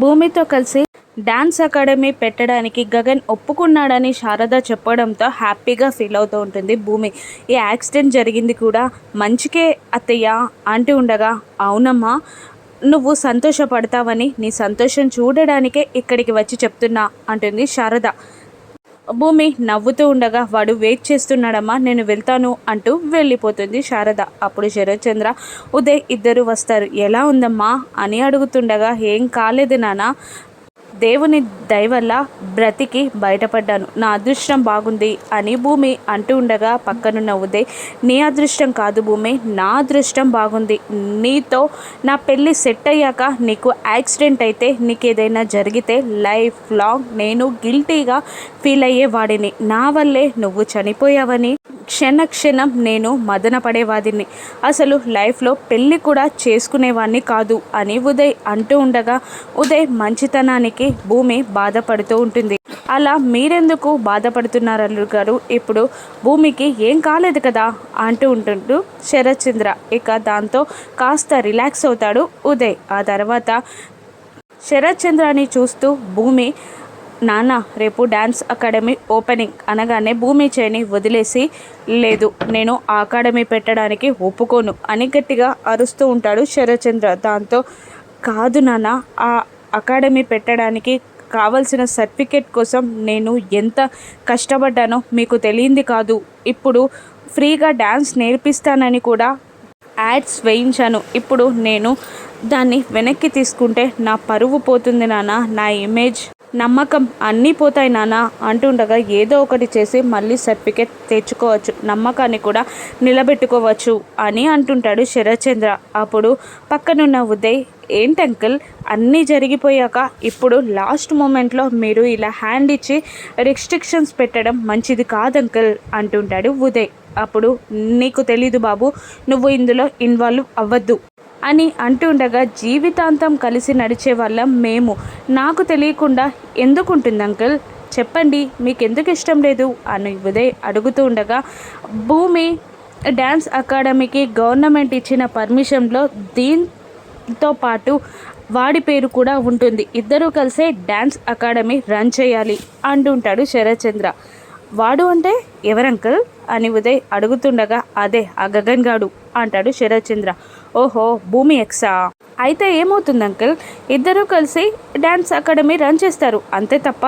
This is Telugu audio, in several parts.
భూమితో కలిసి డాన్స్ అకాడమీ పెట్టడానికి గగన్ ఒప్పుకున్నాడని శారద చెప్పడంతో హ్యాపీగా ఫీల్ అవుతూ ఉంటుంది భూమి. ఈ యాక్సిడెంట్ జరిగింది కూడా మంచికే అత్తయ్య అంటూ ఉండగా అవునమ్మా నువ్వు సంతోషపడతావని నీ సంతోషం చూడడానికే ఇక్కడికి వచ్చి చెప్తున్నా అంటుంది శారద. భూమి నవ్వుతూ ఉండగా వాడు వెయిట్ చేస్తున్నాడమ్మా నేను వెళ్తాను అంటూ వెళ్ళిపోతుంది శారద. అప్పుడు శరత్చంద్ర ఉదయ్ ఇద్దరు వస్తారు. ఎలా ఉందమ్మా? అని అడుగుతుండగా ఏం కాలేదు నాన్న దేవుని దయవల్ల బ్రతికి బయటపడ్డాను. నా అదృష్టం బాగుంది అని భూమి అంటూ ఉండగా పక్కనున్న ఉదయ్ నీ అదృష్టం కాదు భూమి నా అదృష్టం బాగుంది. నీతో నా పెళ్ళి సెట్ అయ్యాక నీకు యాక్సిడెంట్ అయితే నీకు ఏదైనా జరిగితే లైఫ్ లాంగ్ నేను గిల్టీగా ఫీల్ అయ్యేవాడిని. నా వల్లే నువ్వు చనిపోయావని క్షణ క్షణం నేను మదనపడేవాదిని అసలు లైఫ్లో పెళ్ళి కూడా చేసుకునేవాడిని కాదు అని ఉదయ్ అంటూ ఉండగా ఉదయ్ మంచితనానికి భూమి బాధపడుతూ ఉంటుంది. అలా మీరెందుకు బాధపడుతున్నారు గారు? ఇప్పుడు భూమికి ఏం కాలేదు కదా? అంటూ ఉంటుంటూ శరత్చంద్ర. ఇక దాంతో కాస్త రిలాక్స్ అవుతాడు ఉదయ్. ఆ తర్వాత శరత్చంద్రాని చూస్తూ భూమి నాన్న రేపు డ్యాన్స్ అకాడమీ ఓపెనింగ్ అనగానే భూమి చేని వదిలేసి లేదు నేను ఆ అకాడమీ పెట్టడానికి ఒప్పుకోను అని గట్టిగా అరుస్తూ ఉంటాడు శరచంద్ర దాంతో కాదు నాన్న ఆ అకాడమీ పెట్టడానికి కావలసిన సర్టిఫికేట్ కోసం నేను ఎంత కష్టపడ్డానో మీకు తెలియంది కాదు. ఇప్పుడు ఫ్రీగా డ్యాన్స్ నేర్పిస్తానని కూడా యాడ్స్ వేయించాను. ఇప్పుడు నేను దాన్ని వెనక్కి తీసుకుంటే నా పరువు పోతుంది నాన్న నా ఇమేజ్. నమ్మకం అన్నీ పోతాయి నాన్న అంటుండగా ఏదో ఒకటి చేసి మళ్ళీ సర్టిఫికేట్ తెచ్చుకోవచ్చు నమ్మకాన్ని కూడా నిలబెట్టుకోవచ్చు అని అంటుంటాడు శరత్చంద్ర. అప్పుడు పక్కనున్న ఉదయ్ ఏంటి అన్నీ జరిగిపోయాక ఇప్పుడు లాస్ట్ మూమెంట్లో మీరు ఇలా హ్యాండ్ ఇచ్చి రిస్ట్రిక్షన్స్ పెట్టడం మంచిది కాదు అంటుంటాడు ఉదయ్. అప్పుడు నీకు తెలీదు బాబు నువ్వు ఇందులో ఇన్వాల్వ్ అవ్వద్దు. అని అంటుండగా జీవితాంతం కలిసి నడిచే వాళ్ళం మేము. నాకు తెలియకుండా ఎందుకుంటుంది అంకుల్? చెప్పండి మీకు ఎందుకు ఇష్టం లేదు? అని ఉదయ్ అడుగుతూ ఉండగా భూమి డ్యాన్స్ అకాడమీకి గవర్నమెంట్ ఇచ్చిన పర్మిషన్లో దీంతో పాటు వాడి పేరు కూడా ఉంటుంది. ఇద్దరూ కలిసే డ్యాన్స్ అకాడమీ రన్ చేయాలి అంటుంటాడు శరత్చంద్ర. వాడు అంటే ఎవరంకల్? అని ఉదయ్ అడుగుతుండగా అదే ఆ గగన్ గాడు అంటాడు శరత్చంద్ర. ఓహో భూమి ఎక్సా? అయితే ఏమవుతుంది అంకుల్? ఇద్దరూ కలిసి డ్యాన్స్ అకాడమీ రన్ చేస్తారు అంతే తప్ప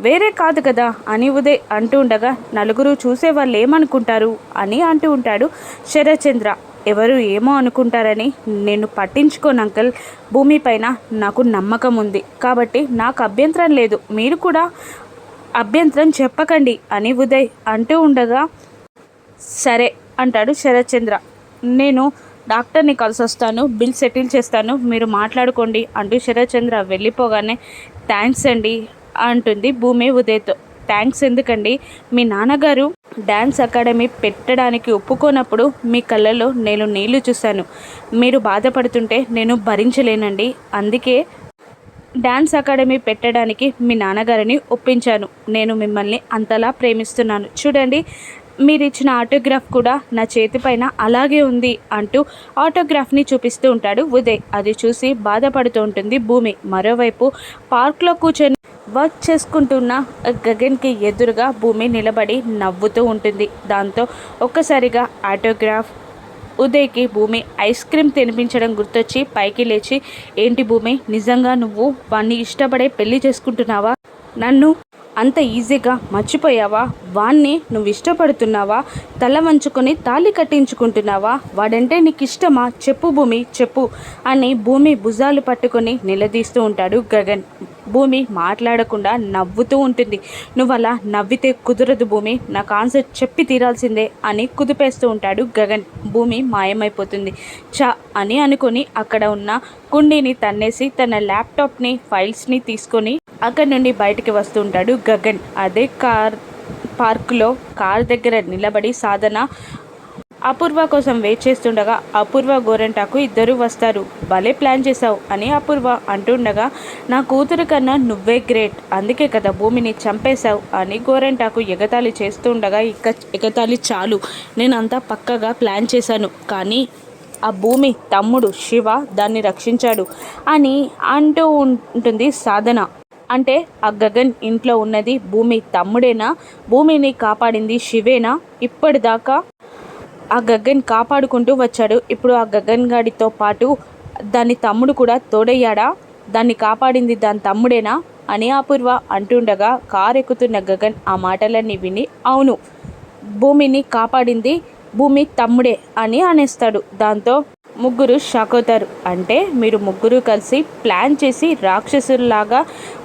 వేరే కాదు కదా? అని ఉదయ్ అంటూ ఉండగా నలుగురు చూసే వాళ్ళు ఏమనుకుంటారు అని అంటూ ఉంటాడు శరత్చంద్ర ఎవరు ఏమో అనుకుంటారని నేను పట్టించుకోను అంకల్. భూమిపైన నాకు నమ్మకం ఉంది. కాబట్టి నాకు అభ్యంతరం లేదు. మీరు కూడా అభ్యంతరం చెప్పకండి అని ఉదయ్ అంటూ ఉండగా సరే అంటాడు శరత్చంద్ర నేను డాక్టర్ని కలిసి వస్తాను బిల్ సెటిల్ చేస్తాను మీరు మాట్లాడుకోండి అంటూ శరత్చంద్ర వెళ్ళిపోగానే థ్యాంక్స్ అండి అంటుంది భూమి ఉదయ్తో. థ్యాంక్స్ ఎందుకండి? మీ నాన్నగారు డ్యాన్స్ అకాడమీ పెట్టడానికి ఒప్పుకోనప్పుడు మీ కళ్ళలో నేను నీళ్ళు చూశాను. మీరు బాధపడుతుంటే నేను భరించలేనండి. అందుకే డ్యాన్స్ అకాడమీ పెట్టడానికి మీ నాన్నగారిని ఒప్పించాను. నేను మిమ్మల్ని అంతలా ప్రేమిస్తున్నాను. చూడండి మీరు ఇచ్చిన ఆటోగ్రాఫ్ కూడా నా చేతిపైన అలాగే ఉంది అంటూ ఆటోగ్రాఫ్ని చూపిస్తూ ఉంటాడు ఉదయ్. అది చూసి బాధపడుతూ ఉంటుంది భూమి. మరోవైపు పార్క్లో కూర్చొని వర్క్ చేసుకుంటున్న గగన్కి ఎదురుగా భూమి నిలబడి నవ్వుతూ ఉంటుంది. దాంతో ఒక్కసారిగా ఆటోగ్రాఫ్ ఉదయ్కి భూమి ఐస్ క్రీమ్ తినిపించడం గుర్తొచ్చి పైకి లేచి ఏంటి భూమి నిజంగా నువ్వు వాణ్ణి ఇష్టపడే పెళ్ళి చేసుకుంటున్నావా? నన్ను అంత ఈజీగా మర్చిపోయావా? వాణ్ణి నువ్వు ఇష్టపడుతున్నావా? తల వంచుకొని తాళి కట్టించుకుంటున్నావా? వాడంటే నీకు ఇష్టమా చెప్పు భూమి చెప్పు అని భూమి భుజాలు పట్టుకొని నిలదీస్తూ ఉంటాడు గగన్. భూమి మాట్లాడకుండా నవ్వుతూ ఉంటుంది. నువ్వు అలా నవ్వితే కుదరదు భూమి నాకు ఆన్సర్ చెప్పి తీరాల్సిందే అని కుదిపేస్తూ ఉంటాడు గగన్. భూమి మాయమైపోతుంది. చ అని అనుకొని అక్కడ ఉన్న కుండీని తన్నేసి తన ల్యాప్టాప్ని ఫైల్స్ని తీసుకొని అక్కడి నుండి బయటికి వస్తుంటాడు గగన్. అదే కార్ పార్కులో కార్ దగ్గర నిలబడి సాధన అపూర్వ కోసం వెయిట్ చేస్తుండగా అపూర్వ గోరెంటాకు ఇద్దరు వస్తారు. భలే ప్లాన్ చేశావు అని అపూర్వ అంటుండగా నా కూతురు కన్నా నువ్వే గ్రేట్. అందుకే కదా భూమిని చంపేశావు అని గోరెంటాకు ఎగతాళి చేస్తుండగా ఇక ఎగతాళి చాలు. నేను పక్కగా ప్లాన్ చేశాను. కానీ ఆ భూమి తమ్ముడు శివ దాన్ని రక్షించాడు అని అంటూ ఉంటుంది సాధన. అంటే ఆ గగన్ ఇంట్లో ఉన్నది భూమి తమ్ముడేనా? భూమిని కాపాడింది శివేనా? ఇప్పటిదాకా ఆ గగన్ కాపాడుకుంటూ వచ్చాడు. ఇప్పుడు ఆ గగన్ గాడితో పాటు దాని తమ్ముడు కూడా తోడయ్యాడా? దాన్ని కాపాడింది దాని తమ్ముడేనా? అని అపూర్వ అంటుండగా కారు ఎక్కుతున్న గగన్ ఆ మాటలన్నీ విని అవును భూమిని కాపాడింది భూమి తమ్ముడే అని అనేస్తాడు. దాంతో ముగ్గురు షాక్ అవుతారు అంటే మీరు ముగ్గురు కలిసి ప్లాన్ చేసి రాక్షసుల్లాగా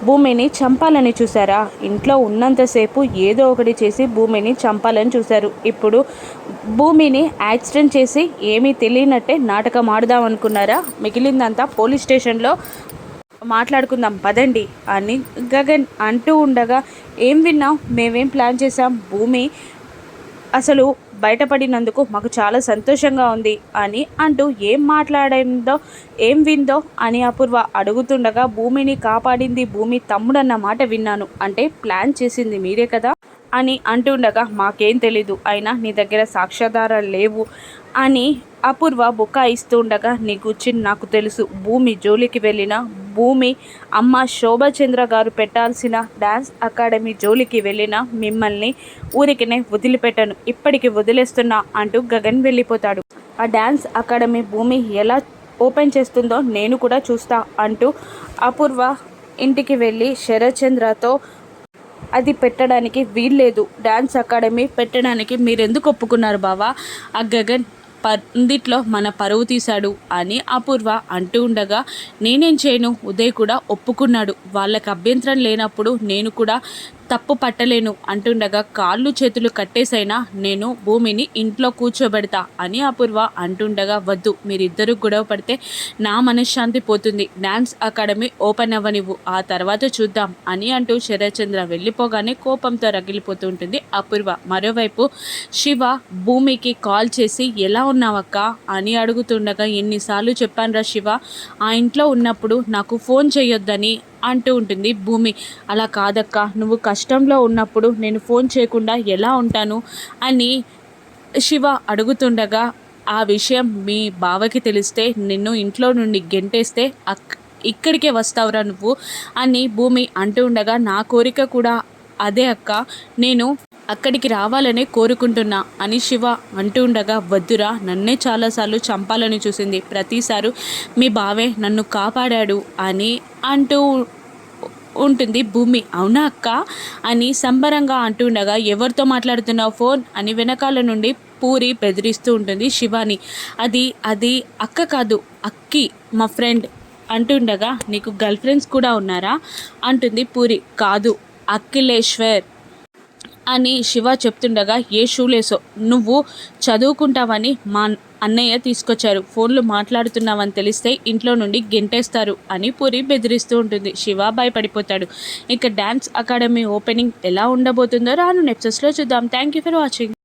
భూమిని చంపాలని చూసారా? ఇంట్లో ఉన్నంతసేపు ఏదో ఒకటి చేసి భూమిని చంపాలని చూశారు ఇప్పుడు భూమిని యాక్సిడెంట్ చేసి ఏమీ తెలియనట్టే నాటకం ఆడదాం అనుకున్నారా? మిగిలిందంతా పోలీస్ స్టేషన్లో మాట్లాడుకుందాం పదండి అని గగన్ అంటూ ఉండగా ఏం విన్నాం మేమేం ప్లాన్ చేసాం భూమి అసలు బయటపడినందుకు మాకు చాలా సంతోషంగా ఉంది అని అంటూ ఏం మాట్లాడిందో ఏం విందో అని అపూర్వ అడుగుతుండగా భూమిని కాపాడింది భూమి తమ్ముడన్న మాట విన్నాను. అంటే ప్లాన్ చేసింది మీరే కదా? అని అంటుండగా మాకేం తెలీదు అయినా నీ దగ్గర సాక్ష్యాధారాలు లేవు అని అపూర్వ బుకాయిస్తూ ఉండగా నీ గురించి నాకు తెలుసు భూమి జోలికి వెళ్ళిన భూమి అమ్మ శోభచంద్ర గారు పెట్టాల్సిన డ్యాన్స్ అకాడమీ జోలికి వెళ్ళిన మిమ్మల్ని ఊరికినే వదిలిపెట్టను ఇప్పటికి వదిలేస్తున్నా అంటూ గగన్ వెళ్ళిపోతాడు. ఆ డ్యాన్స్ అకాడమీ భూమి ఎలా ఓపెన్ చేస్తుందో నేను కూడా చూస్తా అంటూ అపూర్వ ఇంటికి వెళ్ళి శరత్చంద్రతో అది పెట్టడానికి వీల్లేదు. డ్యాన్స్ అకాడమీ పెట్టడానికి మీరు ఎందుకు ఒప్పుకున్నారు బావా? ఆ గగన్ పందిట్లో మన పరువు తీశాడు అని అపూర్వ అంటూ ఉండగా నేనేం చేయను? ఉదయ్ కూడా ఒప్పుకున్నాడు. వాళ్ళకి అభ్యంతరం లేనప్పుడు నేను కూడా తప్పు పట్టలేను అంటుండగా కాళ్ళు చేతులు కట్టేసైనా నేను భూమిని ఇంట్లో కూర్చోబెడతా అని అపూర్వ అంటుండగా వద్దు మీరిద్దరూ గొడవ పడితే నా మనశ్శాంతి పోతుంది. డ్యాన్స్ అకాడమీ ఓపెన్ అవ్వనివ్వు. ఆ తర్వాత చూద్దాం అని అంటూ శరత్చంద్ర వెళ్ళిపోగానే కోపంతో రగిలిపోతూ ఉంటుంది అపూర్వ. మరోవైపు శివ భూమికి కాల్ చేసి ఎలా ఉన్నావక్క? అని అడుగుతుండగా ఎన్నిసార్లు చెప్పానురా శివ ఆ ఇంట్లో ఉన్నప్పుడు నాకు ఫోన్ చేయొద్దని అంటూ ఉంటుంది భూమి అలా కాదక్క. నువ్వు కష్టంలో ఉన్నప్పుడు నేను ఫోన్ చేయకుండా ఎలా ఉంటాను? అని శివ అడుగుతుండగా ఆ విషయం మీ బావకి తెలిస్తే నిన్ను ఇంట్లో నుండి గెంటేస్తే అక్ ఇక్కడికే వస్తావురా నువ్వు అని భూమి అంటూ ఉండగా నా కోరిక కూడా అదే అక్క. నేను అక్కడికి రావాలనే కోరుకుంటున్నా అని శివ అంటూ ఉండగా వద్దురా నన్నే చాలాసార్లు చంపాలని చూసింది. ప్రతిసారి మీ బావే నన్ను కాపాడాడు అని అంటూ ఉంటుంది భూమి. అవునా అక్క? అని సంబరంగా అంటుండగా ఎవరితో మాట్లాడుతున్నావు ఫోన్? అని వెనకాల నుండి పూరి బెదిరిస్తూ ఉంటుంది శివాని. అది అది అక్క కాదు అక్కి మా ఫ్రెండ్ అంటుండగా నీకు గర్ల్ ఫ్రెండ్స్ కూడా ఉన్నారా? అంటుంది పూరి. కాదు అఖిలేశ్వర్. అని శివ చెప్తుండగా ఏ షూలేసో నువ్వు చదువుకుంటావని మా అన్నయ్య తీసుకొచ్చారు. ఫోన్లు మాట్లాడుతున్నావని తెలిస్తే ఇంట్లో నుండి గెంటేస్తారు అని పూరి బెదిరిస్తూ ఉంటుంది. శివ భయపడిపోతాడు. ఇక డ్యాన్స్ అకాడమీ ఓపెనింగ్ ఎలా ఉండబోతుందో రాను నెప్సెస్లో చూద్దాం. Thank you for watching.